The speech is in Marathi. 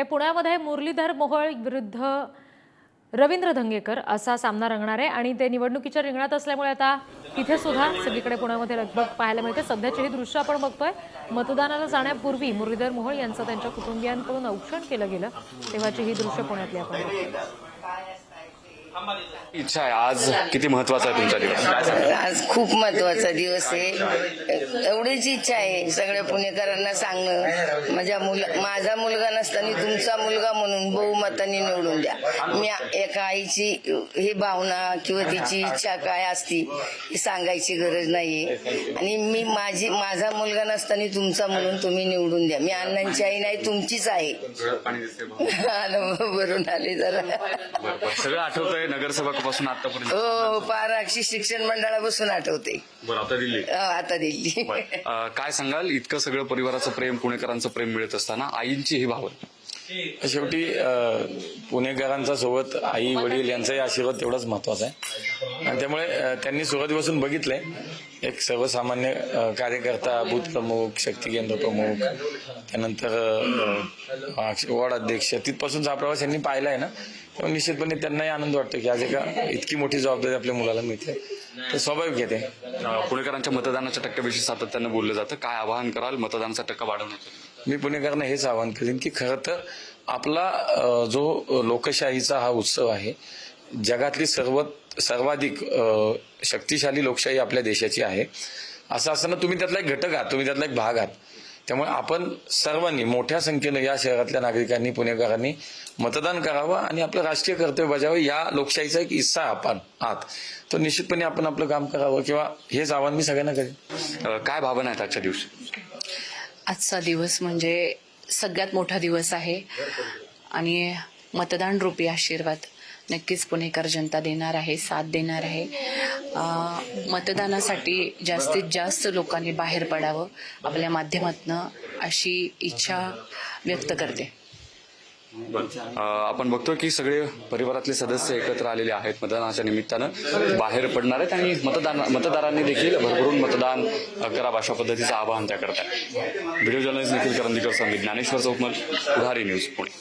इकडे पुण्यामध्ये मुरलीधर मोहोळ विरुद्ध रवींद्र धंगेकर असा सामना रंगणार आहे आणि ते निवडणुकीच्या रिंगणात असल्यामुळे आता तिथे सुद्धा सगळीकडे पुण्यामध्ये लगबग पाहायला मिळते. सध्याचे ही दृश्य आपण बघतोय. मतदानाला जाण्यापूर्वी मुरलीधर मोहोळ यांचं त्यांच्या कुटुंबियांकडून औक्षण केलं गेलं. तेव्हाची ही दृश्य पुण्यातली आपण बघतोय. इच्छा आहे. आज किती महत्त्वाचा आहे तुमचा दिवस? आज खूप महत्त्वाचा दिवस आहे. एवढीच इच्छा आहे सगळ्या पुणेकरांना सांगणं. माझ्या मुल माझा मुलगा नसताना तुमचा मुलगा म्हणून बहुमताने निवडून द्या. मी एका आईची ही भावना किंवा तिची इच्छा काय असती ही सांगायची गरज नाहीये. आणि मी माझी माझा मुलगा नसताना तुमचा म्हणून तुम्ही निवडून द्या. मी अण्णांची आई नाही तुमचीच आहे. भरून आले जरा. सगळं आठवतंय नगरसेवकापासून आतापर्यंत? हो पाराक्षी शिक्षण मंडळापासून आठवते. बरं आता दिल्ली. अ, आता दिल्ली. अं, काय सांगाल? इतकं सगळं परिवाराचं प्रेम पुणेकरांचं प्रेम मिळत असताना आईंची ही भावना. शेवटी अ, पुणेकरांचा सोबत आई वडील यांचाही आशीर्वाद तेवढाच महत्त्वाचा आहे. आणि त्यामुळे त्यांनी सुरुवातीपासून बघितलंय. एक सर्वसामान्य कार्यकर्ता बूथ प्रमुख शक्ती केंद्र प्रमुख त्यानंतर वॉर्ड अध्यक्ष तिथपासूनचा हा प्रवास यांनी पाहिला आहे ना त्यामुळे निश्चितपणे त्यांनाही आनंद वाटतो की आज एका इतकी मोठी जबाबदारी आपल्या मुलाला मिळते. तर स्वाभाविक येते अं, पुणेकरांच्या मतदानाच्या टक्क्याविषयी सातत्यानं बोललं जातं. काय आवाहन कराल? मतदानाचा टक्का वाढवण्याचं. मी पुणेकरांना हेच आवाहन करेन की खरं तर आपला जो लोकशाहीचा हा उत्सव आहे जगातली सर्व सर्वाधिक शक्तिशाली लोकशाही आपल्या देशाची आहे. असं असताना तुम्ही त्यातला एक घटक आहात तुम्ही त्यातला एक भाग आहात. त्यामुळे आपण सर्वांनी मोठ्या संख्येनं या शहरातल्या नागरिकांनी पुणेकरांनी मतदान करावं आणि आपलं राष्ट्रीय कर्तव्य बजावं या लोकशाहीचा एक हिस्सा आपण आहात. तो निश्चितपणे आपण आपलं काम करावं किंवा हेच आवाहन मी सगळ्यांना करेन. काय भावना आहेत आजच्या दिवशी? आजचा दिवस म्हणजे सगळ्यात मोठा दिवस आहे. आणि मतदान रूपी आशीर्वाद. नक्कीच पुणेकर जनता देणार आहे साथ देणार आहे. मतदानासाठी जास्तीत जास्त लोकांनी बाहेर पडावं आपल्या माध्यमातनं अशी इच्छा व्यक्त करते. आपण बघतो की सगळे परिवारातले सदस्य एकत्र आलेले आहेत मतदानाच्या निमित्तानं. बाहेर पडणार आहेत आणि मतदान मतदारांनी देखील भरभरून मतदान करावं अशा पद्धतीचं आवाहन त्या करतात video journalist Nikhil Karandikar Sangeet Dnyaneshwar Chaukmal Pudhari news Pune.